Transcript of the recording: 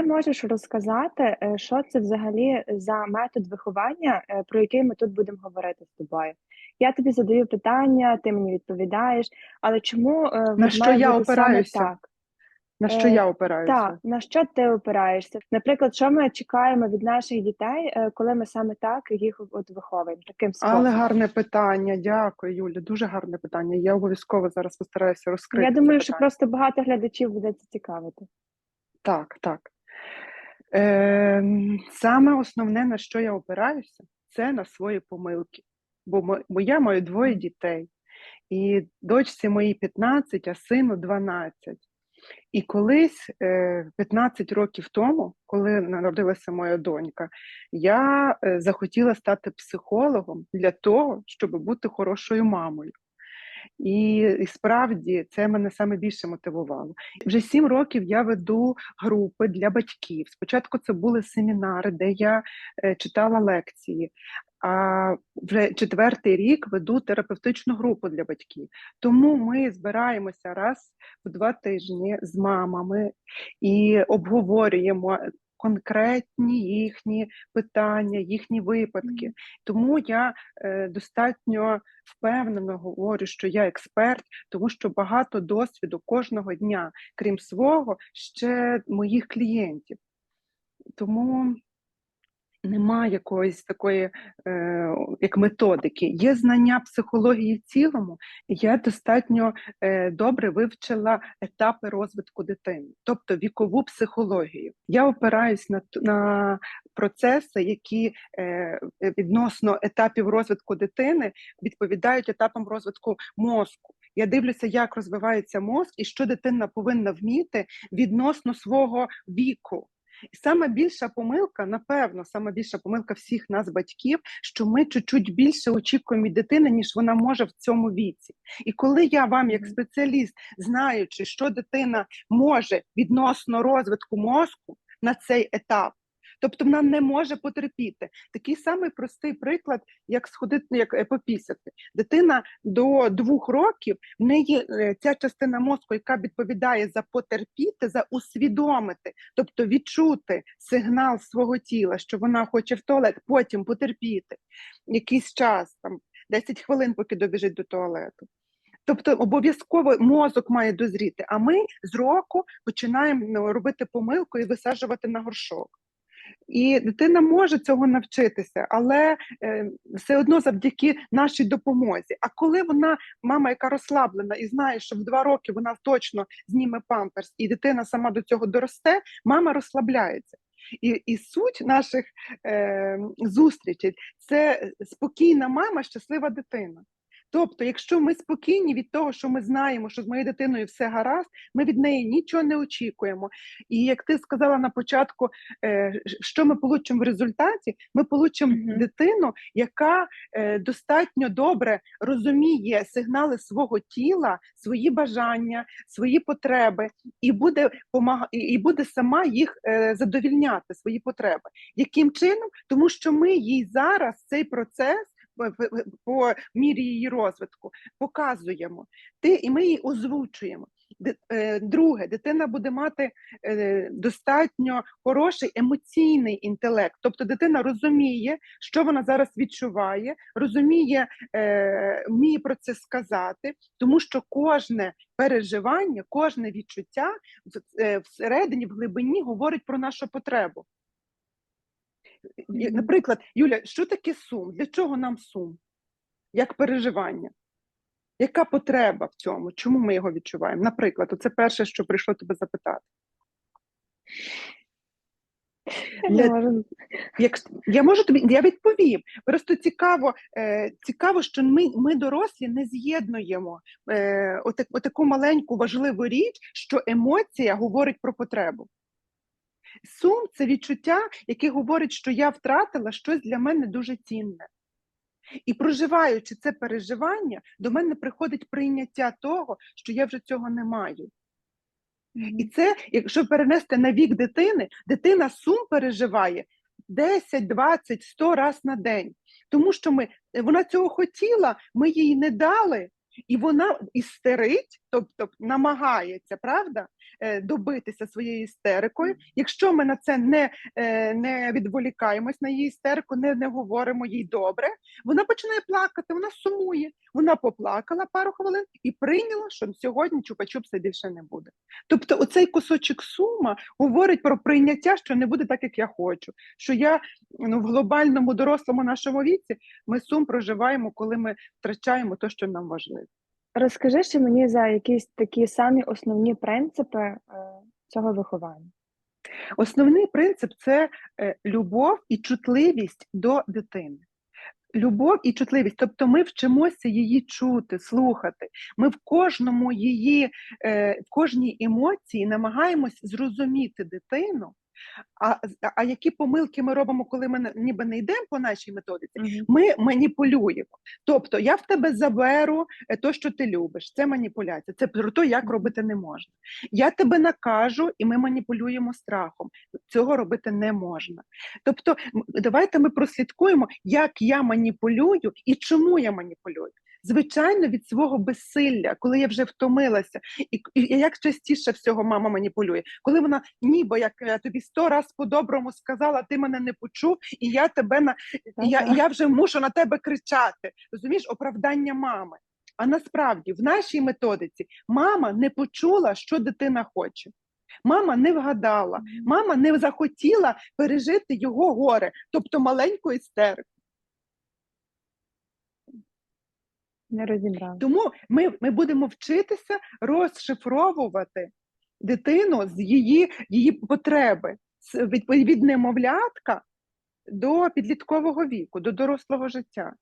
ти можеш розказати, е, що це взагалі за метод виховання, е, про який ми тут будемо говорити з тобою? Я тобі задаю питання, ти мені відповідаєш, але чому е, На що я бути саме так? На що я опираюся? Так, на що ти опираєшся? Наприклад, що ми чекаємо від наших дітей, коли ми саме так їх от виховуємо, таким Але гарне питання. Дякую, Юля. Дуже гарне питання. Я обов'язково зараз постараюся розкрити. Я думаю, що питання. просто багато глядачів буде це цікавити. Так, так. Е, саме основне, на що я опираюся, це на свої помилки. Бо я маю двоє дітей, і дочці моїй 15, а сину 12. І колись, е, 15 років тому, коли народилася моя донька, я е, захотіла стати психологом для того, щоб бути хорошою мамою. І, і справді це мене саме більше мотивувало. Вже сім років я веду групи для батьків. Спочатку це були семінари, де я е, читала лекції. А вже четвертий рік веду терапевтичну групу для батьків. Тому ми збираємося раз в два тижні з мамами і обговорюємо конкретні їхні питання, їхні випадки. Тому я е, достатньо впевнено говорю, що я експерт, тому що багато досвіду кожного дня, крім свого, ще моїх клієнтів. Тому немає якоїсь такої, е, як методики. Є знання психології в цілому, я достатньо е, добре вивчила етапи розвитку дитини, тобто вікову психологію. Я опираюсь на, на процеси, які е, відносно етапів розвитку дитини відповідають етапам розвитку мозку. Я дивлюся, як розвивається мозк і що дитина повинна вміти відносно свого віку. І саме більша помилка, напевно, саме більша помилка всіх нас, батьків, що ми чуть-чуть більше очікуємо від дитини, ніж вона може в цьому віці. І коли я вам, як спеціаліст, знаючи, що дитина може відносно розвитку мозку на цей етап, тобто вона не може потерпіти. Такий самий простий приклад, як сходити, як попісяти. Дитина до двох років в неї е, ця частина мозку, яка відповідає за потерпіти, за усвідомити, тобто відчути сигнал свого тіла, що вона хоче в туалет, потім потерпіти якийсь час, там 10 хвилин, поки добіжить до туалету. Тобто обов'язково мозок має дозріти, а ми з року починаємо ну, робити помилку і висаджувати на горшок. І дитина може цього навчитися, але е, все одно завдяки нашій допомозі. А коли вона, мама, яка розслаблена і знає, що в два роки вона точно зніме памперс, і дитина сама до цього доросте, мама розслабляється. І, і суть наших е, зустрічей це спокійна мама, щаслива дитина. Тобто, якщо ми спокійні від того, що ми знаємо, що з моєю дитиною все гаразд, ми від неї нічого не очікуємо. І як ти сказала на початку, е, що ми получимо в результаті, ми получимо Мгм. дитину, яка е, достатньо добре розуміє сигнали свого тіла, свої бажання, свої потреби, і буде і буде сама їх е, задовільняти, свої потреби. Яким чином? Тому що ми їй зараз цей процес. По мірі її розвитку показуємо ти, і ми її озвучуємо. Е, Друге, дитина буде мати е, достатньо хороший емоційний інтелект. Тобто дитина розуміє, що вона зараз відчуває, розуміє, е, вміє про це сказати, тому що кожне переживання, кожне відчуття всередині, в глибині говорить про нашу потребу. Наприклад, Юля, що таке сум? Для чого нам сум? Як переживання? Яка потреба в цьому? Чому ми його відчуваємо? Наприклад, це перше, що прийшло тебе запитати. Я Для- Як я можу тобі, я відповім. Просто цікаво, е, цікаво, що ми, ми дорослі не з'єднуємо е, отак, отаку маленьку важливу річ, що емоція говорить про потребу. Сум це відчуття, яке говорить, що я втратила щось для мене дуже цінне. І проживаючи це переживання, до мене приходить прийняття того, що я вже цього не маю. І це, якщо перенести на вік дитини, дитина сум переживає 10, 20, 100 разів на день. Тому що ми, вона цього хотіла, ми їй не дали, і вона істерить, тобто намагається, правда? Е, добитися своєю істерикою. Якщо ми на це не, е, не відволікаємось на її істерику, не, не говоримо їй добре, вона починає плакати, вона сумує. Вона поплакала пару хвилин і прийняла, що сьогодні чупа-чупса більше не буде. Тобто, оцей кусочок сума говорить про прийняття, що не буде так, як я хочу. Що я ну, в глобальному дорослому нашому віці ми сум проживаємо, коли ми втрачаємо те, що нам важливо. Розкажи ще мені за якісь такі самі основні принципи е, цього виховання. Основний принцип це е, любов і чутливість до дитини. Любов і чутливість, тобто ми вчимося її чути, слухати. Ми в кожному її, е, в кожній емоції намагаємось зрозуміти дитину. А, а які помилки ми робимо, коли ми ніби не йдемо по нашій методиці? Ми маніпулюємо. Тобто я в тебе заберу е, то, що ти любиш. Це маніпуляція. Це про те, як робити не можна. Я тебе накажу, і ми маніпулюємо страхом. Цього робити не можна. Тобто, давайте ми прослідкуємо, як я маніпулюю і чому я маніпулюю. Звичайно, від свого безсилля, коли я вже втомилася, і, і як частіше всього мама маніпулює, коли вона ніби як я тобі сто раз по-доброму сказала, ти мене не почув, і я тебе на я, я вже мушу на тебе кричати. Розумієш, оправдання мами. А насправді в нашій методиці мама не почула, що дитина хоче. Мама не вгадала, мама не захотіла пережити його горе, тобто маленьку істерику. Не розібрав Тому ми, ми будемо вчитися розшифровувати дитину з її, її потреби від, від немовлятка до підліткового віку, до дорослого життя.